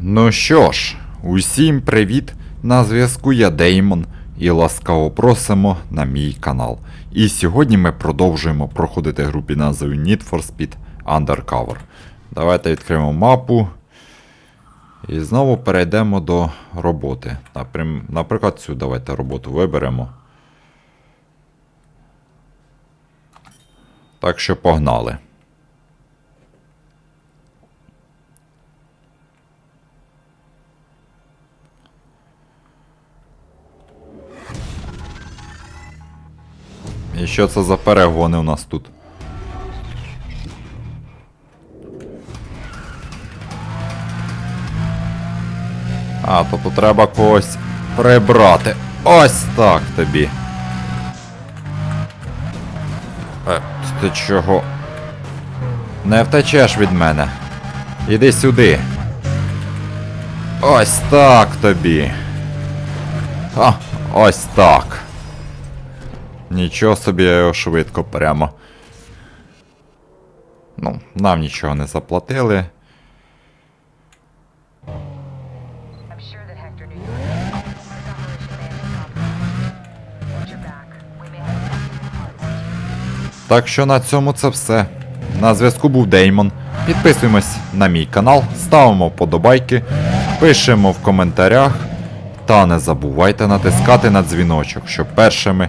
Ну що ж, усім привіт! На зв'язку я Деймон і ласкаво просимо на мій канал. І сьогодні ми продовжуємо проходити гру під назвою Need for Speed Undercover. Давайте відкриємо мапу. І знову перейдемо до роботи. Наприклад, цю давайте роботу виберемо. Так що погнали. І що це за перегони у нас тут? А, тобто треба когось прибрати. Ось так тобі. Е, ти чого? Не втечеш від мене. Іди сюди. Ось так тобі. А, ось так. Нічого собі я його швидко прямо. Ну, нам нічого не заплатили. Так що на цьому це все. На зв'язку був Деймон. Підписуємось на мій канал, ставимо вподобайки, пишемо в коментарях. Та не забувайте натискати на дзвіночок, щоб першими